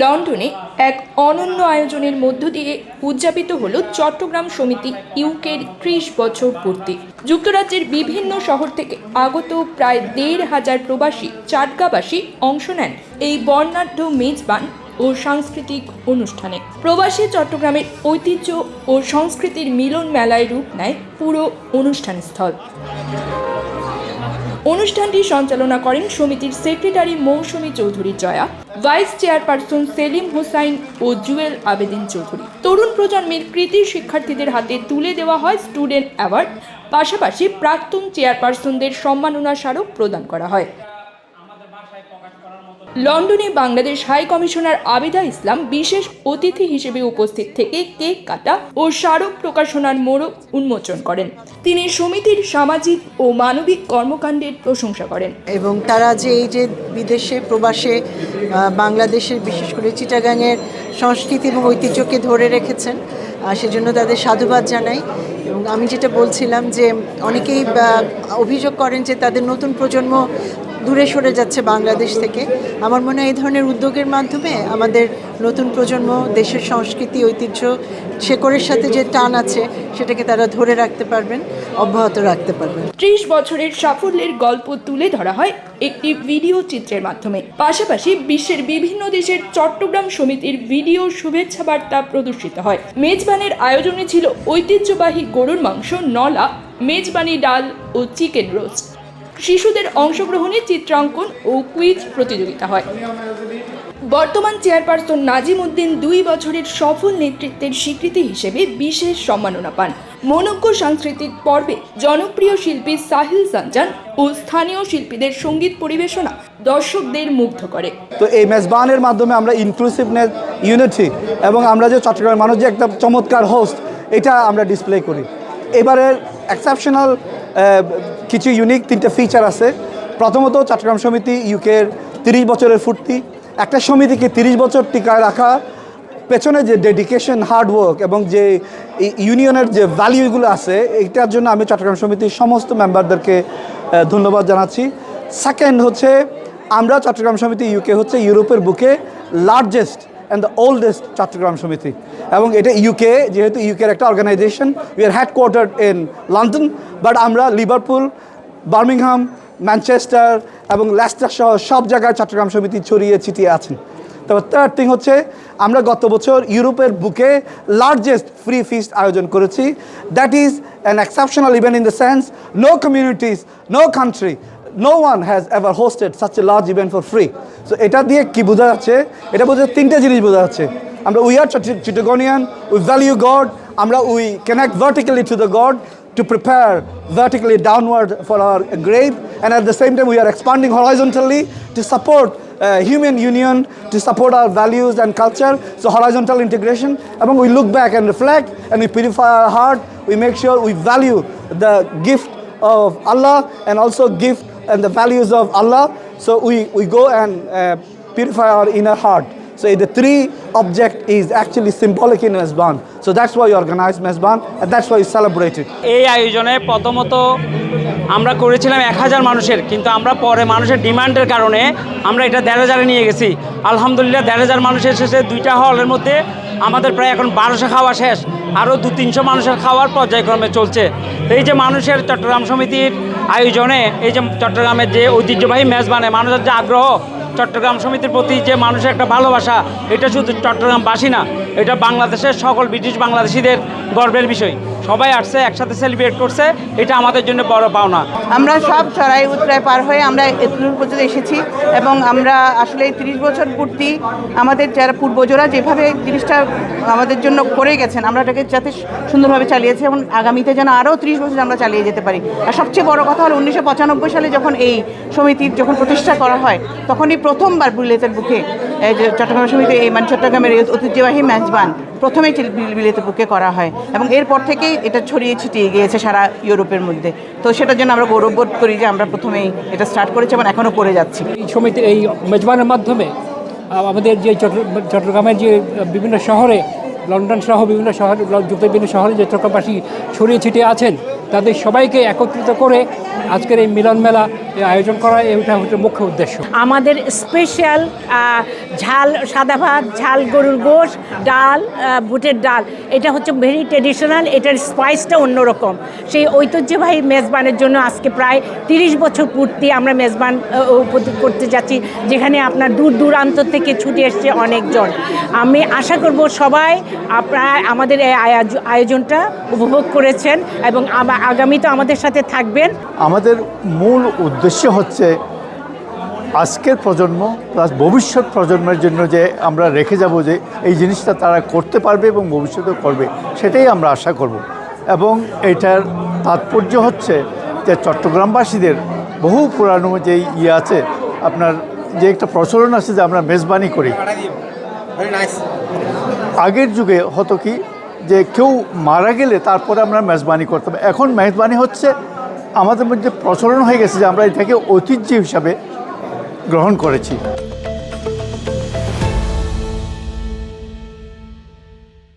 লন্ডনে এক অনন্য আয়োজনের মধ্য দিয়ে উদযাপিত হলো চট্টগ্রাম সমিতি ইউকের ত্রিশ বছর পূর্তি। যুক্তরাজ্যের বিভিন্ন শহর থেকে আগত প্রায় দেড় হাজার প্রবাসী চাটগাবাসী অংশ নেন এই বর্ণাঢ্য মেজবান ও সাংস্কৃতিক অনুষ্ঠানে। প্রবাসী চট্টগ্রামের ঐতিহ্য ও সংস্কৃতির মিলন মেলায় রূপ নেয় পুরো অনুষ্ঠান স্থল অনুষ্ঠানটি সঞ্চালনা করেন সমিতির secretary Mousumi Chowdhury Joya, vice chairperson Selim Hossain ও জুয়েল আবেদিন চৌধুরী। তরুণ প্রজন্মের কৃতি শিক্ষার্থীদের হাতে তুলে দেওয়া হয় স্টুডেন্ট অ্যাওয়ার্ড, পাশাপাশি প্রাক্তন চেয়ারপারসনদের সম্মাননা স্মারক প্রদান করা হয়। লন্ডনে বাংলাদেশ হাই কমিশনার আবিদা ইসলাম বিশেষ অতিথি হিসেবে উপস্থিত থেকে কেক কাটা ও স্মারক প্রকাশনার মোড়ক উন্মোচন করেন। তিনি সমিতির সামাজিক ও মানবিক কর্মকাণ্ডের প্রশংসা করেন। এবং তারা যে এই যে বিদেশে, প্রবাসে বাংলাদেশের বিশেষ করে চিটাগাংয়ের সংস্কৃতি এবং ঐতিহ্যকে ধরে রেখেছেন সেজন্য তাদের সাধুবাদ জানাই। এবং আমি যেটা বলছিলাম যে অনেকেই অভিযোগ করেন যে তাদের নতুন প্রজন্ম দূরে সরে যাচ্ছে বাংলাদেশ থেকে। আমার মনে হয় এই ধরনের উদ্যোগের মাধ্যমে আমাদের নতুন প্রজন্ম, দেশের সংস্কৃতি, ঐতিহ্য, শেকড়ের সাথে যে টান আছে, সেটাকে তারা ধরে রাখতে পারবেন, অব্যাহত রাখতে পারবেন। ত্রিশ বছরের সাফল্যের গল্প তুলে ধরা হয় একটি ভিডিও চিত্রের মাধ্যমে। পাশাপাশি বিশ্বের বিভিন্ন দেশের চট্টগ্রাম সমিতির ভিডিও শুভেচ্ছা বার্তা প্রদর্শিত হয়। মেজবানের আয়োজনে ছিল ঐতিহ্যবাহী গরুর মাংস, নলা, মেজবানি ডাল ও চিকেন রোস্ট। শিশুদের অংশগ্রহণে চিত্রাঙ্কন ও কুইজ প্রতিযোগিতা হয়। বর্তমান চেয়ারপারসন নাজিম উদ্দিন দুই বছরের সফল নেতৃত্বের স্বীকৃতি হিসেবে বিশেষ সম্মাননা পান। মনজ্ঞ সাংস্কৃতিক পর্বে জনপ্রিয় শিল্পী সাহিল সানজান ও স্থানীয় শিল্পীদের সংগীত পরিবেশনা দর্শকদের মুগ্ধ করে। তো এই মেজবানের মাধ্যমে আমরা ইনক্লুসিভনেস ইউনিটি এবং আমরা যে চট্টগ্রামের মানুষ যে একটা চমৎকার হোস্ট এটা আমরা ডিসপ্লে করি। এবারের এক্সেপশনাল কিছু ইউনিক তিনটে ফিচার আছে। প্রথমত চট্টগ্রাম সমিতি ইউকের তিরিশ বছরের ফুর্তি। একটা সমিতিকে তিরিশ বছর টিকায় রাখা, পেছনে যে ডেডিকেশন হার্ডওয়ার্ক এবং যে ইউনিয়নের যে ভ্যালিউগুলো আছে, এইটার জন্য আমি চট্টগ্রাম সমিতির সমস্ত মেম্বারদেরকে ধন্যবাদ জানাচ্ছি। সেকেন্ড হচ্ছে, আমরা চট্টগ্রাম সমিতি ইউকে হচ্ছে ইউরোপের বুকে largest and the oldest Chattogram Samiti এবং এটা ইউকে যেহেতু ইউকের একটা organisation we are headquarter in London but আমরা লিভারপুল বার্মিংহাম ম্যানচেস্টার এবং লেস্টার সহ সব জায়গায় চট্টগ্রাম সমিতি ছড়িয়ে ছিটিয়ে আছেন। তারপর থার্ড থিং হচ্ছে, আমরা গত বছর ইউরোপের বুকে লার্জেস্ট ফ্রি ফিস্ট আয়োজন করেছি। That is an exceptional event in the sense no communities no country no one has ever hosted such a large event for free so এটা দিয়ে কি বোঝা যাচ্ছে? এটা বোঝা তিনটে জিনিস বোঝা যাচ্ছে। আমরা we are Chittagonian we value God আমরা we connect vertically to the God to prepare vertically downward for our grave and at the same time we are expanding horizontally to support human union to support our values and culture so horizontal integration এবং we look back and reflect and we purify our heart we make sure we value the gift of Allah and also gift and the values of Allah. So we, we go and uh, purify our inner heart so, the three object is actually symbolic in Mezban. So, that's why we organize Mezban and that's why we celebrate it. এই আয়োজনে প্রথমত আমরা করেছিলাম এক হাজার মানুষের, কিন্তু আমরা পরে মানুষের ডিমান্ডের কারণে আমরা এটা দেড় হাজারে নিয়ে গেছি আলহামদুলিল্লাহ, দেড় হাজার মানুষের শেষে দুইটা হলের মধ্যে আমাদের প্রায় এখন বারোশো খাওয়া শেষ আরও দু তিনশো মানুষের খাওয়ার পর্যায়ক্রমে চলছে এই যে মানুষের চট্টগ্রাম সমিতির আয়োজনে, এই যে চট্টগ্রামের যে ঐতিহ্যবাহী মেজবানে মানুষের যে আগ্রহ চট্টগ্রাম সমিতির প্রতি যে মানুষের একটা ভালোবাসা, এটা শুধু চট্টগ্রামবাসী না, এটা বাংলাদেশের সকল ব্রিটিশ বাংলাদেশিদের গর্বের বিষয়। সবাই আসছে, একসাথে সেলিব্রেট করছে, এটা আমাদের জন্য বড় পাওনা। আমরা সব চড়াই উতরাই পার হয়ে আমরা এতদূর পর্যন্ত এসেছি এবং আমরা আসলে তিরিশ বছর পূর্তি আমাদের যারা পূর্বজরা যেভাবে জিনিসটা আমাদের জন্য করে গেছেন, আমরা এটাকে যাতে সুন্দরভাবে চালিয়েছি এবং আগামীতে যেন আরও ত্রিশ বছর আমরা চালিয়ে যেতে পারি। আর সবচেয়ে বড় কথা হলো উনিশশো পঁচানব্বই সালে যখন এই সমিতির যখন প্রতিষ্ঠা করা হয়, তখনই প্রথমবার বুলেতের বুকে চট্টগ্রাম সমিতি, এই মানে চট্টগ্রামের ঐতিহ্যবাহী মেজবান বিলেতের বুকে করা হয় এবং এরপর থেকেই এটা ছড়িয়ে ছিটিয়ে গিয়েছে সারা ইউরোপের মধ্যে। তো সেটার জন্য আমরা গৌরববোধ করি যে আমরা প্রথমেই এটা স্টার্ট করেছি এবং এখনও করে যাচ্ছি। এই সমিতি এই মেজবানের মাধ্যমে আমাদের যে চট্টগ্রামের যে বিভিন্ন শহরে, লন্ডন সহ বিভিন্ন শহর যুক্ত বিভিন্ন শহরে যে চট্টগ্রামবাসী ছড়িয়ে ছিটিয়ে আছেন, তাদের সবাইকে একত্রিত করে আজকের এই মিলন মেলা আয়োজন করা এটা হচ্ছে মুখ্য উদ্দেশ্য। আমাদের স্পেশাল ঝাল সাদা ভাত ঝাল গরুর গোশ ডাল বুটের ডাল। এটা হচ্ছে ভেরি ট্রেডিশনাল এটার স্পাইসটা অন্যরকম। সেই ঐতিহ্যবাহী মেজবানের জন্য আজকে প্রায় তিরিশ বছর পূর্তি আমরা মেজবান করতে যাচ্ছি যেখানে আপনার দূর দূরান্ত থেকে ছুটে এসছে অনেকজন। আমি আশা করব সবাই আপনারা আমাদের এই আয়োজনটা উপভোগ করেছেন এবং আবা- আগামীতে আমাদের সাথে থাকবেন। আমাদের মূল উদ্দেশ্য হচ্ছে আজকের প্রজন্ম প্লাস ভবিষ্যৎ প্রজন্মের জন্য যে আমরা রেখে যাব যে এই জিনিসটা তারা করতে পারবে এবং ভবিষ্যতেও করবে, সেটাই আমরা আশা করব। এবং এটার তাৎপর্য হচ্ছে যে চট্টগ্রামবাসীদের বহু পুরানো যে ইয়ে আছে, আপনার যে একটা প্রচলন আছে যে আমরা মেজবানি করি। আগের যুগে হতো কি যে কেউ মারা গেলে তারপরে আমরা মেজবানি করতাম। এখন মেজবানি হচ্ছে আমাদের মধ্যে প্রচলন হয়ে গেছে যে আমরা এটাকে ঐতিহ্য হিসাবে গ্রহণ করেছি।